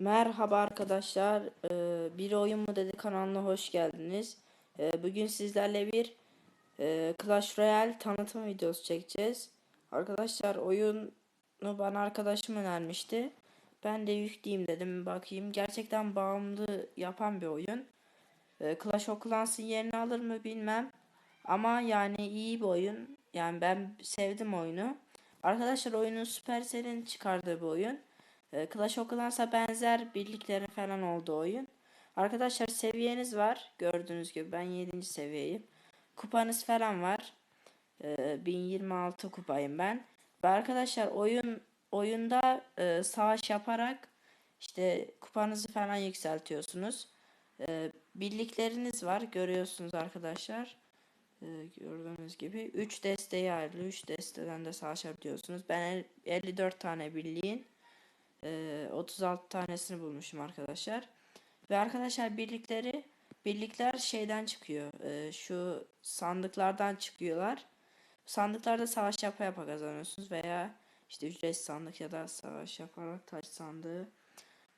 Merhaba arkadaşlar. Ee, bir oyun mu dedi kanalına hoş geldiniz. Ee, bugün sizlerle bir e, Clash Royale tanıtım videosu çekeceğiz. Arkadaşlar oyunu bana arkadaşım önermişti. Ben de yükleyeyim dedim bakayım. Gerçekten bağımlı yapan bir oyun. Ee, Clash of Clans'ın yerini alır mı bilmem. Ama yani iyi bir oyun. Yani ben sevdim oyunu. Arkadaşlar oyunun Supercell'in çıkardığı bir oyun. E, Clash of Clans'a benzer birliklerin falan olduğu oyun. Arkadaşlar seviyeniz var. Gördüğünüz gibi ben 7. seviyeyim. Kupanız falan var. E, 1026 kupayım ben. Ve arkadaşlar oyun oyunda e, savaş yaparak işte kupanızı falan yükseltiyorsunuz. E, birlikleriniz var. Görüyorsunuz arkadaşlar. Gördüğünüz gibi 3 desteği ayrılıyor. 3 desteden de savaşabiliyorsunuz. Ben 54 tane birliğin e, 36 tanesini bulmuşum arkadaşlar. Ve arkadaşlar birlikleri birlikler şeyden çıkıyor. Şu sandıklardan çıkıyorlar. Sandıklarda savaş yapa yapa kazanıyorsunuz veya işte ücretsiz sandık ya da savaş yaparak taş sandığı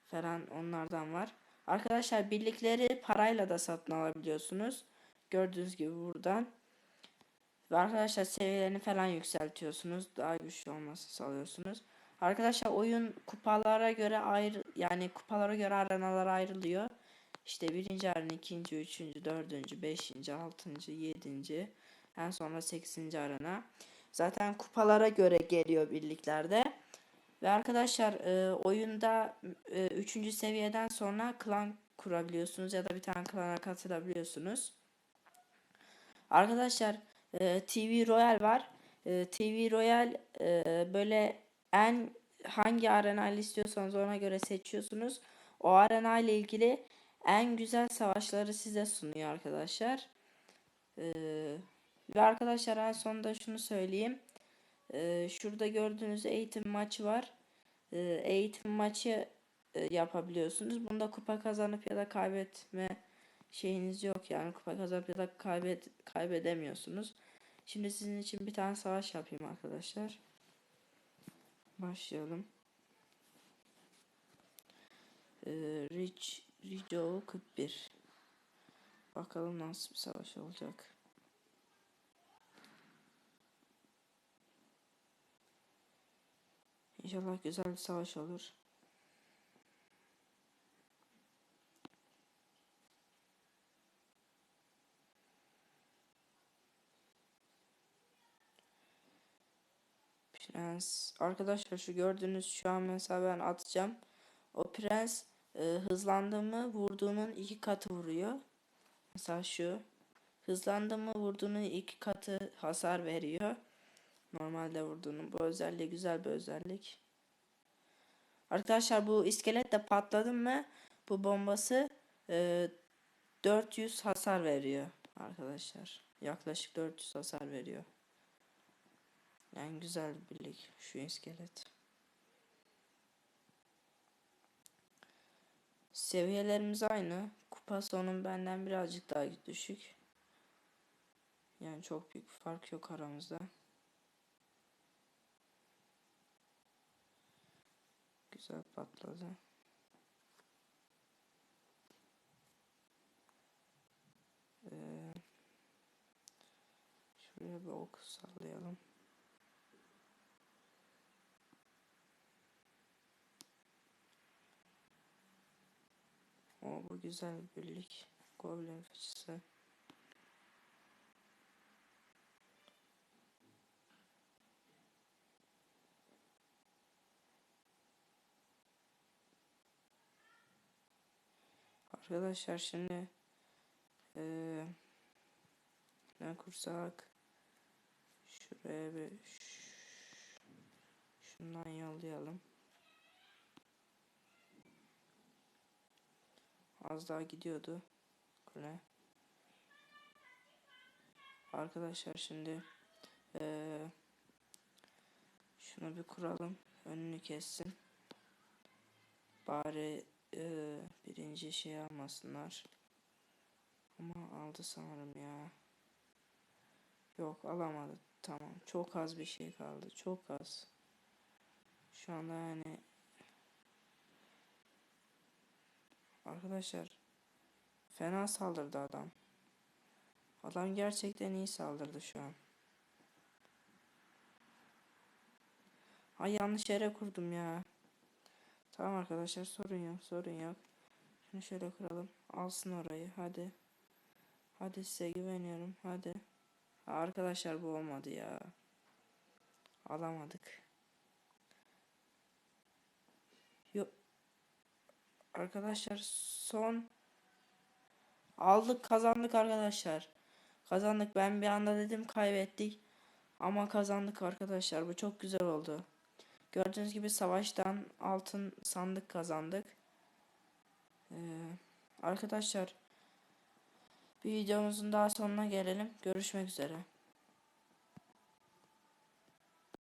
falan onlardan var. Arkadaşlar birlikleri parayla da satın alabiliyorsunuz. Gördüğünüz gibi buradan. Ve arkadaşlar seviyelerini falan yükseltiyorsunuz. Daha güçlü olması sağlıyorsunuz. Arkadaşlar oyun kupalara göre ayrı yani kupalara göre arenalara ayrılıyor. İşte birinci arena, ikinci, üçüncü, dördüncü, beşinci, altıncı, yedinci, en sonra sekizinci arena. Zaten kupalara göre geliyor birliklerde. Ve arkadaşlar e, oyunda e, üçüncü seviyeden sonra klan kurabiliyorsunuz ya da bir tane klana katılabiliyorsunuz. Arkadaşlar e, TV Royal var. E, TV Royal e, böyle en hangi arena ile istiyorsanız ona göre seçiyorsunuz. O arena ile ilgili en güzel savaşları size sunuyor arkadaşlar. Ee, ve arkadaşlar en sonunda şunu söyleyeyim. Ee, şurada gördüğünüz eğitim maçı var. Ee, eğitim maçı e, yapabiliyorsunuz. Bunda kupa kazanıp ya da kaybetme şeyiniz yok yani kupa kazanıp ya da kaybet kaybedemiyorsunuz. Şimdi sizin için bir tane savaş yapayım arkadaşlar. Başlayalım. Ee, Rich Rijo 41. Bakalım nasıl bir savaş olacak. İnşallah güzel bir savaş olur. Prens. Arkadaşlar şu gördüğünüz şu an mesela ben atacağım. O prens e, hızlandığımı vurduğunun iki katı vuruyor. Mesela şu. Hızlandığımı vurduğunun iki katı hasar veriyor. Normalde vurduğunun. Bu özelliği güzel bir özellik. Arkadaşlar bu iskelet de patladı mı bu bombası e, 400 hasar veriyor arkadaşlar. Yaklaşık 400 hasar veriyor. Yani güzel bir birlik şu iskelet. Seviyelerimiz aynı. Kupa sonum benden birazcık daha düşük. Yani çok büyük bir fark yok aramızda. Güzel patladı. Ee, şuraya bir ok sallayalım. O bu güzel bir birlik. Goblin fıçısı. Arkadaşlar şimdi ee, ne kursak şuraya bir şundan yollayalım. Az daha gidiyordu. Kule. Arkadaşlar şimdi ee, şunu bir kuralım. Önünü kessin. Bari e, birinci şey almasınlar. Ama aldı sanırım ya. Yok alamadı. Tamam. Çok az bir şey kaldı. Çok az. Şu anda yani Arkadaşlar fena saldırdı adam. Adam gerçekten iyi saldırdı şu an. Ay yanlış yere kurdum ya. Tamam arkadaşlar sorun yok sorun yok. Şunu şöyle kuralım. Alsın orayı hadi. Hadi size güveniyorum hadi. Ha, arkadaşlar bu olmadı ya. Alamadık. Yok. Arkadaşlar son aldık kazandık arkadaşlar. Kazandık. Ben bir anda dedim kaybettik. Ama kazandık arkadaşlar. Bu çok güzel oldu. Gördüğünüz gibi savaştan altın sandık kazandık. Ee, arkadaşlar bir videomuzun daha sonuna gelelim. Görüşmek üzere.